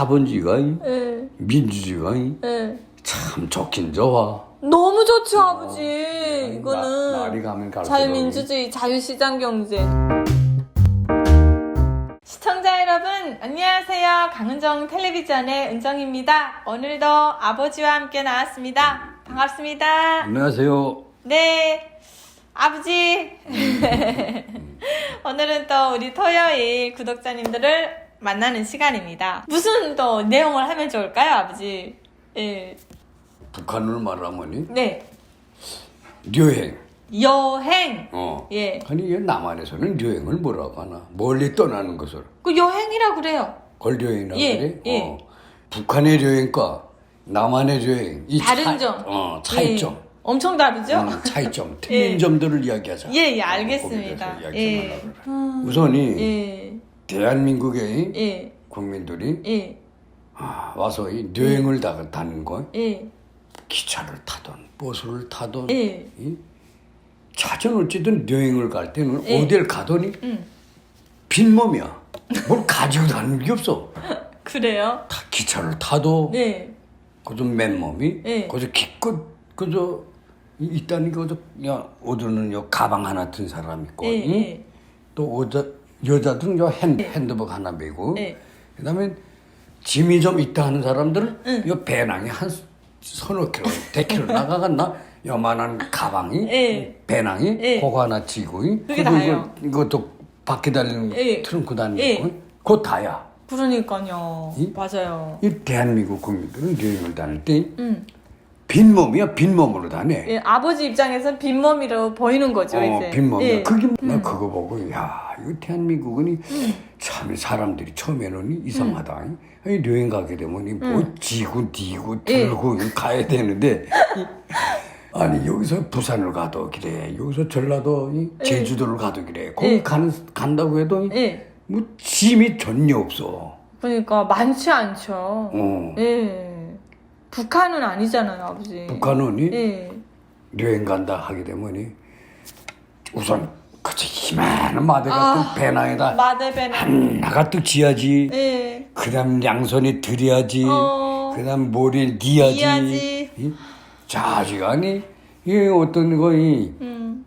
자본주의가 이, 예, 민주주의가 이, 예. 참 좋긴 좋아. 너무 좋죠, 아버지. 나- 이거는 날이 가면 갈수록 자유민주주의, 자유시장 경제. 시청자 여러분, 안녕하세요. 강은정 텔레비전의 은정입니다. 오늘도 아버지와 함께 나왔습니다. 반갑습니다. 안녕하세요. 네, 아버지. 오늘은 또 우리 토요일 구독자님들을 만나는 시간입니다. 무슨 또 내용을 하면 좋을까요, 아버지? 예, 북한을 말하면 네, 여행. 여행. 어. 예, 아니 이 남한에서는 여행을 뭐라고 하나? 멀리 떠나는 것을 그 여행이라 그래요. 걸 여행이라고 예, 그래. 예. 어. 북한의 여행과 남한의 여행 이 다른 차, 점. 어, 차이점. 예, 엄청 다르죠? 음, 차이점, 틀린 점들을 이야기하자. 예, 예, 어, 알겠습니다. 예. 그래. 우선이 예, 대한민국의 예, 국민들이 예, 아, 와서 이 여행을 다 다는 거 예, 기차를 타든 버스를 타든 예. 이 차전 어쨌든 여행을 갈 때는 예. 어딜 가더니 음. 빈몸이야. 뭘 가지고 다니는 게 없어. 그래요? 다 기차를 타도 네, 그저 맨몸이 예. 그저 기껏 그저 이- 있다는 게 그저 야 어디는 요 가방 하나 든 사람 있고 예, 응? 예. 또 여자 여자들은 요 핸드 핸드백 하나 메고 예. 그다음에 짐이 좀 있다 하는 사람들은 응. 요 배낭이 한 서너 킬로 대킬로 나가갔나 요만한 가방이 예. 배낭이 예. 그거 하나 지고 그게 그리고 다예요. 이거, 이것도 밖에 달리는 예. 트렁크 다니고 예. 그거 다야. 그러니까요. 이? 맞아요. 이 대한민국 국민들은 여행을 다닐 때 음. 빈몸이야 빈몸으로 다녀. 예, 아버지 입장에선 빈몸이라고 보이는 거죠, 어, 이제. 빈몸이야. 예. 그게 나 그거 보고 야 이거 대한민국은 이 참 사람들이 처음에는 이상하다. 이 여행 가게 되면 이뭐 지고 뒤고 예. 들고 가야 되는데 아니 여기서 부산을 가도 그래 여기서 전라도 이 제주도를 가도 그래 거기 예. 가는 간다고 해도 이 예. 뭐 짐이 전혀 없어. 그러니까 많지 않죠. 어. 예. 북한은 아니잖아요, 아버지. 북한은 이 예. 여행 간다 하게 되면 이 우선 그저 이만한 마대 같은 아, 배낭에다 마대배는. 하나 가득 지야지. 예. 그다음 양손에 들여야지. 어. 그다음 머리를 니야지. 이 자지간이 이 어떤 거이 음.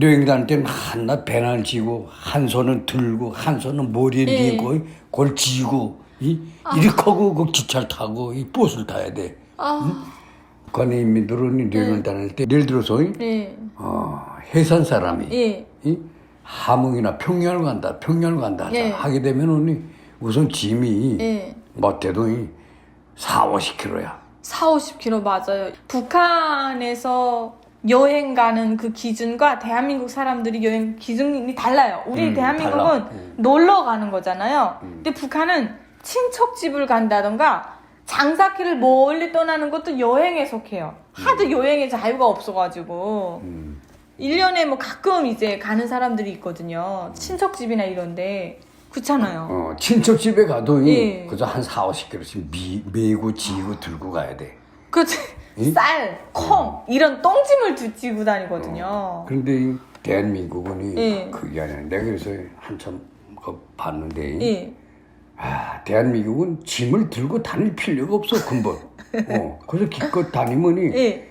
여행 다닐 때는 하나 배낭을 지고 한 손은 들고 한 손은 머리에 예. 니고 그걸 지고 이 이렇게 하고 그 기차를 타고 이 버스를 타야 돼. 아. 북한의 인민들은 여행을 다닐 때 예를 들어서 이, 예. 어, 해산 사람이 예. 이 함흥이나 평양을 간다, 평양을 간다 하자 예. 하게 되면은 우선 짐이 예. 못해도 이 4, 50kg야. 4, 50km 맞아요. 북한에서 여행 가는 그 기준과 대한민국 사람들이 여행 기준이 달라요. 우리 음, 대한민국은 달라. 음. 놀러 가는 거잖아요. 근데 북한은 친척 집을 간다던가 장사길을 멀리 떠나는 것도 여행에 속해요. 하도 여행에 자유가 없어가지고. 음. 1년에 뭐 가끔 이제 가는 사람들이 있거든요. 친척집이나 이런데. 그렇잖아요. 어, 친척 집에 가도 이 예. 그저 한 4, 50kg씩 미, 메고 지고 들고 가야 돼. 이? 쌀, 콩 이런 똥짐을 두지고 다니거든요. 그런데 이 대한민국은 이 예. 그게 아니야. 내가 그래서 한참 그 봤는데 예. 아, 대한민국은 짐을 들고 다닐 필요가 없어 근본. 어, 그래서 기껏 다니면이 예.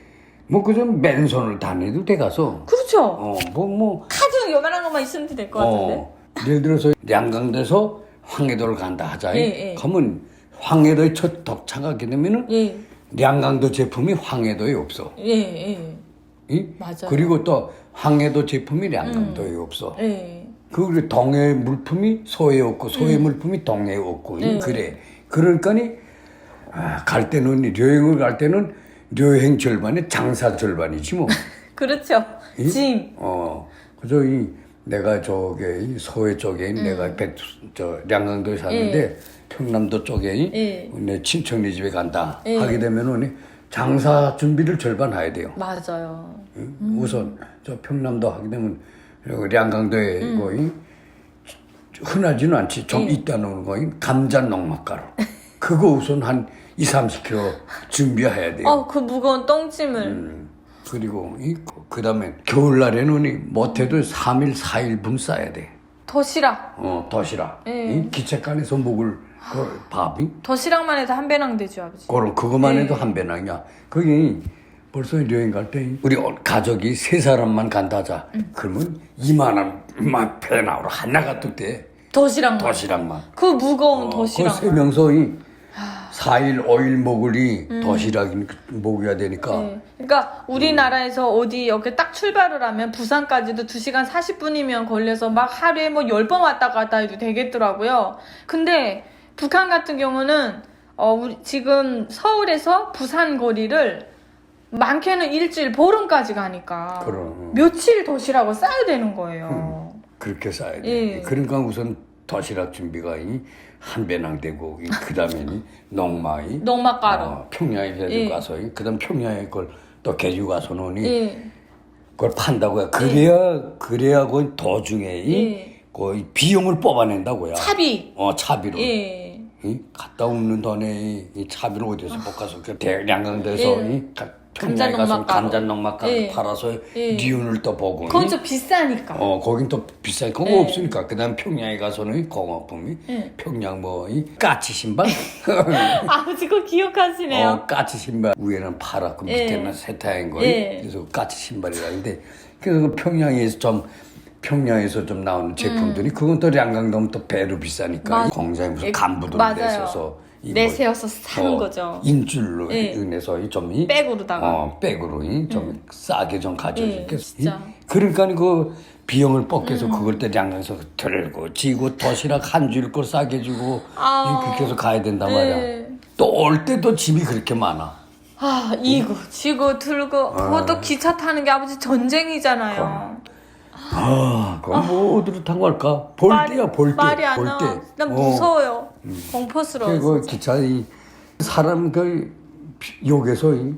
뭐 그저 맨손을 다녀도 돼 가서 그렇죠. 어, 뭐 뭐 카드 요만한 것만 있으면 될 것 같은데. 어, 예를 들어서 양강대에서 황해도를 간다 하자. 예, 예. 그러면 황해도에 첫 도착하게 되면은 예. 양강도 제품이 황해도에 없어. 예. 예. 이? 맞아요. 그리고 또 황해도 제품이 양강도에 없어. 예. 그리고 동해 물품이 소에 없고 소의 물품이 동해에 없고 이? 네. 그래. 그러니까니 아, 갈 때는 여행을 갈 때는 여행 절반이 장사 절반이지 뭐. 그렇죠. 이? 짐. 어, 그저 이 내가 저게 이 서해 쪽에 내가 백, 저 양강도에 사는데 평남도 쪽에 이 예. 내 친척네 집에 간다 예. 하게 되면은 장사 준비를 절반 해야 돼요. 맞아요. 응? 우선 저 평남도 하게 되면 여기 양강도에 거이 흔하지는 않지 좀 이따 놓는 거인 감자 농막가루 그거 우선 한 2, 30kg 준비해야 돼요. 어, 그 무거운 똥짐을. 음, 그리고 이 그다음에 겨울날에는 이 못해도 3일, 4일 분 싸야 돼. 도시락. 어, 도시락. 예. 이 기차간에서 먹을 그 밥이 도시락만 해도 한 배낭 되죠 아버지. 그럼 그것만 네. 해도 한 배낭이야. 그게 벌써 여행 갈 때 우리 어- 가족이 세 사람만 간다자. 음. 그러면 이만한 배낭으로 하나가 뚝대 도시락만. 도시락만. 그 무거운 어, 도시락. 그세 명서이 4일 5일 먹으리 도시락이 먹어야 되니까 네. 그러니까 우리나라에서 어디 여기 딱 출발을 하면 부산까지도 2시간 40분이면 걸려서 막 하루에 뭐 10번 왔다 갔다 해도 되겠더라고요. 근데 북한 같은 경우는 어 우리 지금 서울에서 부산 거리를 많게는 일주일 보름까지 가니까 그럼. 며칠 도시락을 싸야 되는 거예요. 그렇게 싸야 돼. 예. 그러니까 우선 도시락 준비가 이한 배낭 되고 그 다음에는 농마이 농막가루. 어, 평양에 가지고 예. 가서 그다음 평양에 그걸 또 가지고 가서 노니 예. 그걸 판다고요. 그래야 그래야 그 도중에 이 예. 그 비용을 뽑아낸다고요. 차비. 어 차비로. 예. 이 갔다 오는 돈에 이, 이 차비를 어디서 볶아서 그 대량강대에서 예. 평양에 가서 감자 감자 농막가루 예. 팔아서 예. 니은을 또 보고. 그건 이좀 비싸니까. 어, 거긴 또 비싸니까 그거 예. 없으니까. 그 다음 평양에 가서는 공업품이 예. 평양 뭐, 이 까치 신발? 아버지 그거 기억하시네요. 어, 까치 신발. 위에는 파랗고 예. 밑에는 세타인 거. 예. 그래서 까치 신발이라는데. 그래서 그 평양에서 좀, 평양에서 좀 나오는 제품들이 그건 또 량강도면 또 배로 비싸니까. 음. 맞- 공장에 무슨 예, 간부들 맞아요. 내서서. 이 내세워서 사는 어, 거죠. 인줄로 예. 인해서 좀 이- 백으로다가. 어, 백으로 이 좀 싸게 좀 가져줄게. 예, 진짜. 그러니까 그 비용을 뽑게서 그걸 때 양양에서 들고 지고 도시락 한 줄 걸 싸게 주고 아. 이 그렇게 해서 가야 된단 말이야. 네. 또올 때도 짐이 그렇게 많아. 아 이거 지고 들고 그것도 기차 타는 게 아버지 전쟁이잖아요. 아, 그럼 뭐 어디로 타고 갈까? 볼 말이- 때야, 볼 때. 말이 안 볼 나와. 때. 난 어. 무서워요. 공포스러워. 그리고 기차 이 사람 그 역에서 이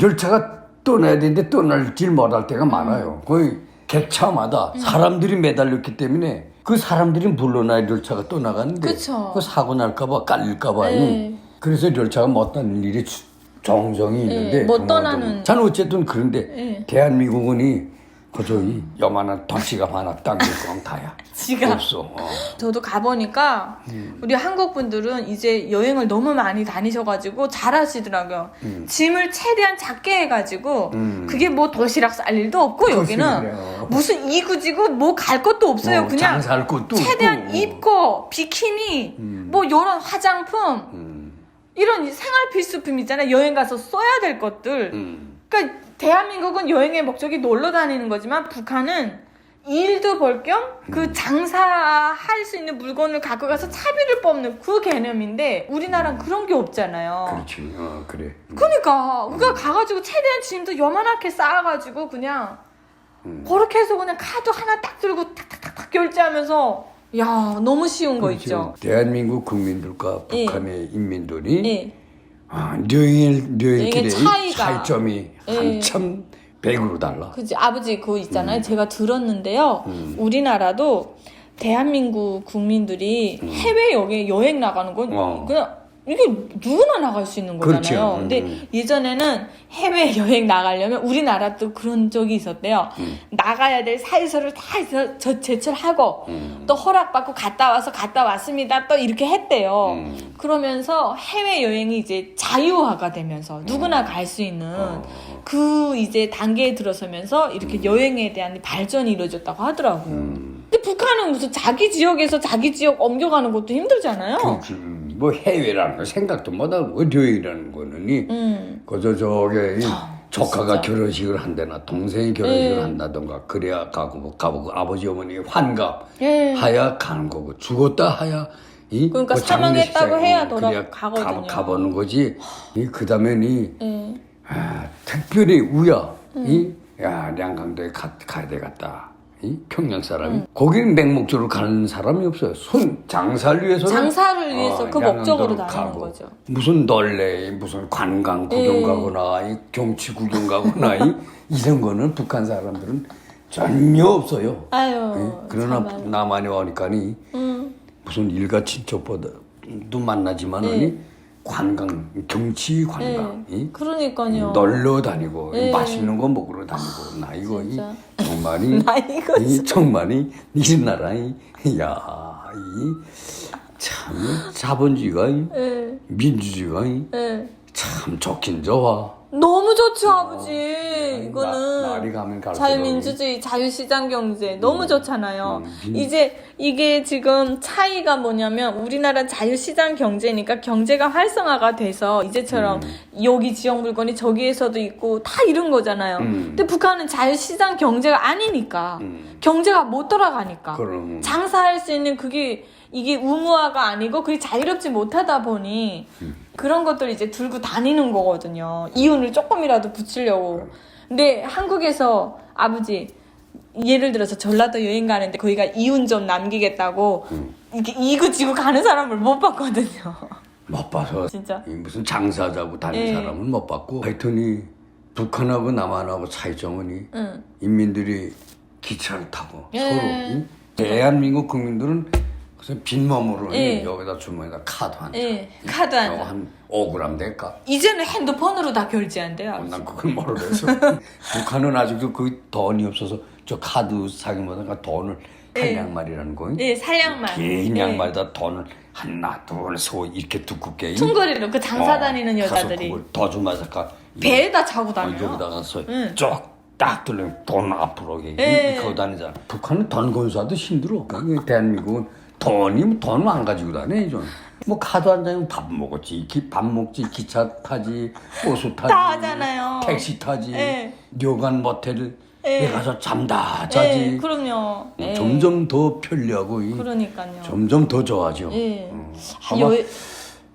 열차가 떠나야 되는데 떠날 길 못할 때가 많아요. 거의 객차마다 사람들이 매달렸기 때문에 그 사람들이 물러나야 열차가 떠나가는데 그쵸. 그 사고 날까봐 깔릴까봐 네. 그래서 열차가 못 다는 일이 주- 종종이 있는데 못 드문드문. 떠나는. 전 어쨌든 그런데 네. 대한민국은이 그저 이 요만한 덩치가 하나 땅길 꽝 다야. 지가. 없어. 어. 저도 가보니까 음. 우리 한국 분들은 이제 여행을 너무 많이 다니셔가지고 잘하시더라고요. 짐을 최대한 작게 해가지고 음. 그게 뭐 도시락 쌀 일도 없고 여기는 그래요. 무슨 이구지구 뭐 갈 것도 없어요. 어, 그냥 장사할 것도 최대한 없고. 입고 비키니 뭐 이런 화장품 음. 이런 생활 필수품 있잖아요. 여행 가서 써야 될 것들. 음. 그러니까 대한민국은 여행의 목적이 놀러 다니는 거지만 북한은 일도 벌 겸그 음. 장사할 수 있는 물건을 갖고 가서 차비를 뽑는 그 개념인데 우리나라는 그런 게 없잖아요. 그렇지. 어, 그래. 음. 그러니까 우리가 가가지고 최대한 짐도 요만하게 쌓아가지고 그냥 음. 그렇게 해서 그냥 카드 하나 딱 들고 탁탁탁탁 결제하면서 야 너무 쉬운 거 그렇죠. 있죠. 대한민국 국민들과 예. 북한의 인민들이 예. 아, 여행 여행길의 차이가. 차이점이 예. 한참 백으로 달라. 그지 아버지 그거 있잖아요. 음. 제가 들었는데요. 우리나라도 대한민국 국민들이 해외 여행 여행 나가는 건 어. 그냥 이게 누구나 나갈 수 있는 거잖아요. 그렇죠. 음, 근데 음. 예전에는 해외 여행 나가려면 우리나라도 그런 적이 있었대요. 음. 나가야 될 사유서를 다 저- 저- 제출하고 음. 또 허락받고 갔다 와서 갔다 왔습니다. 또 이렇게 했대요. 음. 그러면서 해외 여행이 이제 자유화가 되면서 누구나 갈 수 있는 어. 그 이제 단계에 들어서면서 이렇게 여행에 대한 발전이 이루어졌다고 하더라고요. 음. 근데 북한은 무슨 자기 지역에서 자기 지역 옮겨가는 것도 힘들잖아요. 그렇지. 음. 뭐 해외라는 거 생각도 못하고 여행이라는 거는 이 음. 그저 저게 이 조카가 진짜. 결혼식을 한다나 동생이 결혼식을 예. 한다던가 그래야 가고 뭐 가보고 아버지 어머니 환갑 예. 하야 가는 거고 죽었다 하야 이 그러니까 뭐 사망했다고 해야 돌아가거든요. 가, 가보는 거지. 이 그다음에 이 예. 아, 특별히 우야 음. 이야 량강도에 가, 가야 되겠다. 이 평양 사람이 음. 거기는 맹목적으로 가는 사람이 없어요. 손 장사를 위해서는 장사를 위해서 그 양강도로 목적으로 가고. 거죠. 무슨 널레 무슨 관광 구경 예. 가거나 이 경치 구경 가거나 이, 이런 거는 북한 사람들은 전혀 없어요. 아유. 예? 그러나 참아요. 남한에 오니까니 음. 무슨 일가 친척보다도 만나지만은 이 관광 경치 관광 예. 이 그러니까요. 놀러 다니고 예. 맛있는 거 먹으러 다니고 나 이거 이 진짜. 정말이 나 이거 이 정말이 이 나라이 야이 참 자본주의가 이, 예, 민주주의가 이, 예. 참 좋긴 좋아. 너무 좋죠, 아버지. 나- 이거는 가면 갈수록 자유민주주의, 자유시장 경제 너무 좋잖아요. 음, 민- 이제 이게 지금 차이가 뭐냐면 우리나라 자유시장 경제니까 경제가 활성화가 돼서 이제처럼 여기 지역 물건이 저기에서도 있고 다 이런 거잖아요. 음. 근데 북한은 자유시장 경제가 아니니까 음. 경제가 못 돌아가니까 그럼 장사할 수 있는 그게 이게 의무화가 아니고 그게 자유롭지 못하다 보니 그런 것들을 이제 들고 다니는 거거든요. 이윤을 조금이라도 붙이려고. 근데 한국에서 아버지 예를 들어서 전라도 여행 가는데 거기가 이윤 좀 남기겠다고 이렇게 이고 지고 가는 사람을 못 봤거든요. 못 봐서 진짜. 이 무슨 장사자고 다닌 예. 사람은 못 봤고 하여튼이 북한하고 남한하고 차이점은 이 응. 인민들이 기차를 타고 예. 서로 이 대한민국 국민들은 그래서 빈몸으로 이 예. 여기다 주머니에다 카드 한 장. 예. 카드 한 장. 한 5g 될까? 이제는 핸드폰으로 다 결제한대요. 어. 난 그걸 모르겠어. 북한은 아직도 그 돈이 없어서 저 카드 사기보다 돈을 한 예. 양말이라는 거. 예, 살량만. 긴 예. 양말에다 돈을 하나 둘 소 이렇게 두껍게. 이- 퉁거리로 그 장사 다니는 어, 여자들이 그걸 더 주마자까 배에다 차고 어, 다녀요. 여기다가서 응. 쭉딱 들면 돈 앞으로 이렇게 예. 이렇게 다니잖아. 북한은 돈 건수하도 힘들어. 그 대한민국은 돈이 돈을 안 가지고 다녀 이전. 뭐 카드 한 장이면 밥 먹었지, 기- 밥 먹지, 기차 타지, 버스 타지, 다 하잖아요. 택시 타지, 예. 료관 모텔 예. 에 가서 잠다 예, 자지. 그럼요. 예. 점점 더 편리하고 이- 그러니까요. 점점 더 좋아져. 예. 음. 아, 아마 여-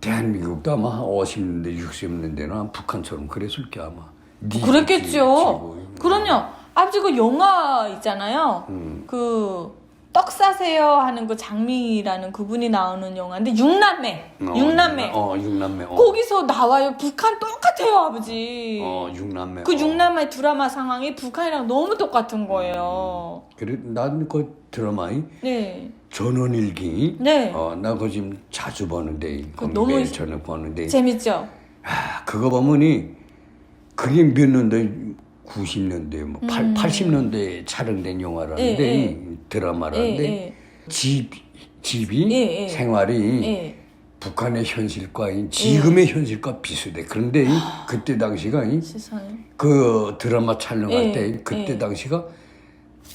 대한민국도 아마 한 50년대, 60년대는 북한처럼 그랬을 게 아마. 니 그랬겠죠. 지고. 그럼요. 아버지 그 영화 있잖아요. 음. 그 떡 사세요 하는 그 장미라는 그분이 나오는 영화인데 육남매. 어, 육남매. 어, 육남매. 어. 거기서 나와요. 북한 똑같아요, 아버지. 어, 육남매. 그 어. 육남매 드라마 상황이 북한이랑 너무 똑같은 거예요. 그래, 난그 드라마이 네. 전원일기. 네. 어, 나 그거 지금 자주 보는데, 그 너무 매일 저녁 보는데. 재밌죠? 아, 그거 보면이 그게 몇 년대 90년대 뭐팔 80년대에 촬영된 영화라는데 예, 예. 드라마라는데 예, 예. 집 집이 예, 예. 생활이 예. 북한의 현실과 이 지금의 현실과 비슷해. 그런데 이 그때 당시가 이 세상에. 그 드라마 촬영할 예, 때 그때 예. 당시가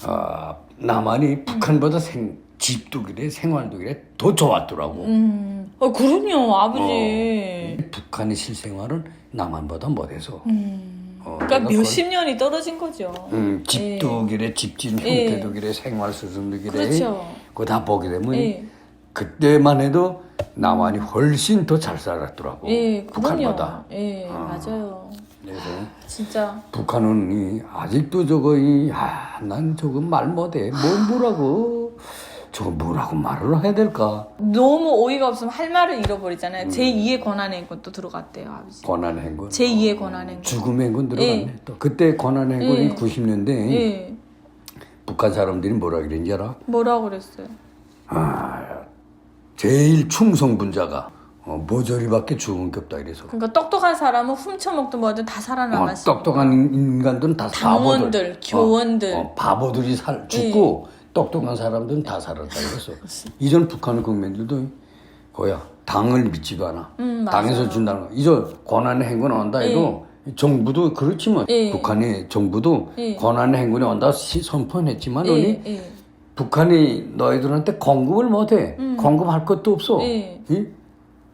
아 남한이 북한보다 생 집도 그래 생활도 그래 더 좋았더라고. 음. 어, 그럼요, 아버지. 북한의 실생활은 남한보다 못해서. 음. 어, 그러니까 몇십 년이 떨어진 거죠. 음, 집도 그래, 집진 예. 형태도 그래, 생활 수준도 그래. 그렇죠. 그거 다 보게 되면 예. 그때만 해도 남한이 훨씬 더 잘 살았더라고. 예, 북한보다. 예, 어. 맞아요. 그래서 진짜. 북한은 이 아직도 저거 이, 아, 난 저거 말 못해. 뭐 뭐라고. 저거 뭐라고 말을 해야 될까? 너무 어이가 없으면 할 말을 잃어버리잖아요. 음. 제2의 권한의 것도 들어갔대요, 아버지. 권한의 행군. 제2의 권한의 것. 죽음의 행군 들어갔네. 예. 또 그때 권한의 행군이 예. 90년대 예. 북한 사람들이 뭐라 그랬는지 알아? 뭐라고 그랬어요? 제일 충성분자가 어, 모조리밖에 죽은 게 없다 이래서 그러니까 똑똑한 사람은 훔쳐먹든 뭐든 다 어, 살아남았어. 똑똑한 인간들은 다 당원들, 바보들, 교원들. 어, 어, 바보들이 살, 죽고 똑똑한 사람들은 다 살았다 그랬어. 이전 북한 국민들도 뭐야 당을 믿지도 않아. 음. 당에서 준다는 거. 이전 권한의 행군이 온다 해도 정부도 그렇지만 예. 북한의 정부도 예. 권한의 행군이 온다 시- 선포했지만 예, 은 예. 북한이 너희들한테 공급을 못해. 음. 공급할 것도 없어. 예. 이?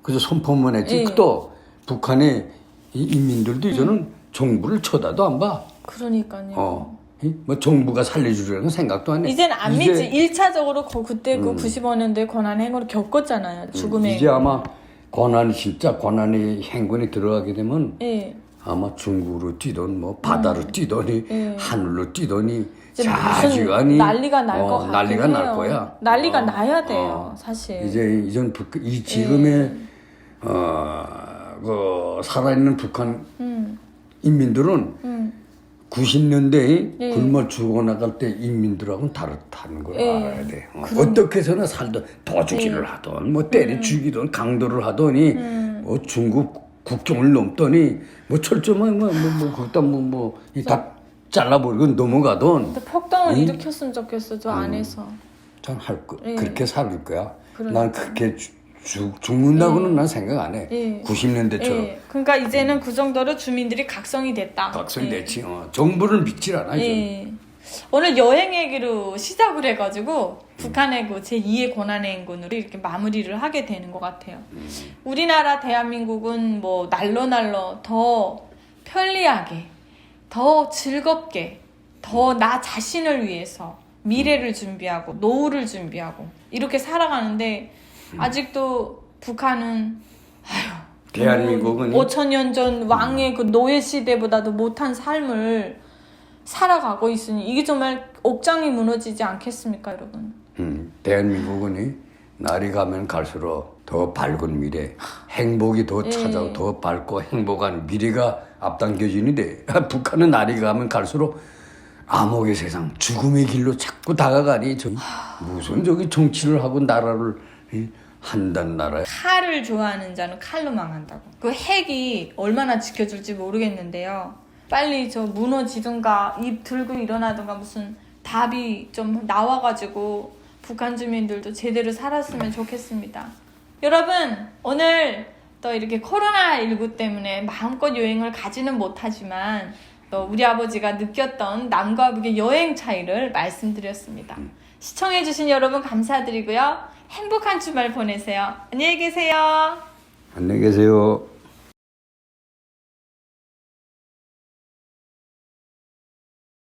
그래서 선포만 했지. 예. 또 북한의 이 인민들도 이제는 정부를 쳐다도 안 봐. 그러니까요. 어. 이? 뭐 정부가 살려주려는 생각도 안 해. 이제는 안 이제- 믿지. 1차적으로 그때 그 95년대 권한의 행위를 겪었잖아요. 죽음의 음. 이제 행위. 아마 권한 진짜 권한의 행군이 들어가게 되면 예. 아마 중국으로 뛰던 뭐 바다로 뛰더니 예. 하늘로 뛰더니 이제 무슨 난리가 날것 어, 난리가 날 해요. 거야. 난리가 어, 나야 돼요, 어. 사실. 이제 이전 북, 이 지금의 예. 어 그 살아있는 북한 음, 인민들은 음. 90년대에 예. 굶어 죽어나갈 때 인민들하고는 다르다는 걸 예. 알아야 돼. 어, 떻게 해서는 살던 도주기를 예. 하던 뭐 때려 죽이던 강도를 하더니 음. 뭐 중국 국경을 넘더니 뭐 철조망 뭐뭐 거기다 뭐뭐다 잘라버리고 넘어가던 근데 폭동을 음. 일으켰으면 좋겠어, 저 안에서. 전 할 거, 예. 그렇게 살 거야. 그러니까. 난 그렇게 주- 죽, 죽는다고는 난 생각 안 해. 예. 90년대처럼 예. 그러니까 이제는 그 정도로 주민들이 각성이 됐다. 각성됐지. 어. 정부를 믿질 않아. 예. 이제. 예. 오늘 여행 얘기로 시작을 해가지고 북한의 그 제2의 권한행군으로 이렇게 마무리를 하게 되는 것 같아요. 우리나라 대한민국은 뭐 날로 날로 더 편리하게, 더 즐겁게, 더 나 자신을 위해서 미래를 준비하고 노후를 준비하고 이렇게 살아가는데 아직도 북한은 대한민국은 5천 년 전 왕의 그 노예 시대보다도 못한 삶을 살아가고 있으니 이게 정말 옥장이 무너지지 않겠습니까, 여러분? 음, 대한민국은 이 날이 가면 갈수록 더 밝은 미래, 행복이 더 예. 찾아오, 더 밝고 행복한 미래가 앞당겨지는데 북한은 날이 가면 갈수록 암흑의 세상, 죽음의 길로 자꾸 다가가니 저 무슨 저기 정치를 하고 나라를 이, 한단 나라야. 칼을 좋아하는 자는 칼로 망한다고. 그 핵이 얼마나 지켜줄지 모르겠는데요. 빨리 저 무너지든가 입 들고 일어나든가 무슨 답이 좀 나와가지고 북한 주민들도 제대로 살았으면 좋겠습니다. 여러분 오늘 또 이렇게 코로나19 때문에 마음껏 여행을 가지는 못하지만 또 우리 아버지가 느꼈던 남과 북의 여행 차이를 말씀드렸습니다. 시청해주신 여러분 감사드리고요. 행복한 주말 보내세요. 안녕히 계세요. 안녕히 계세요.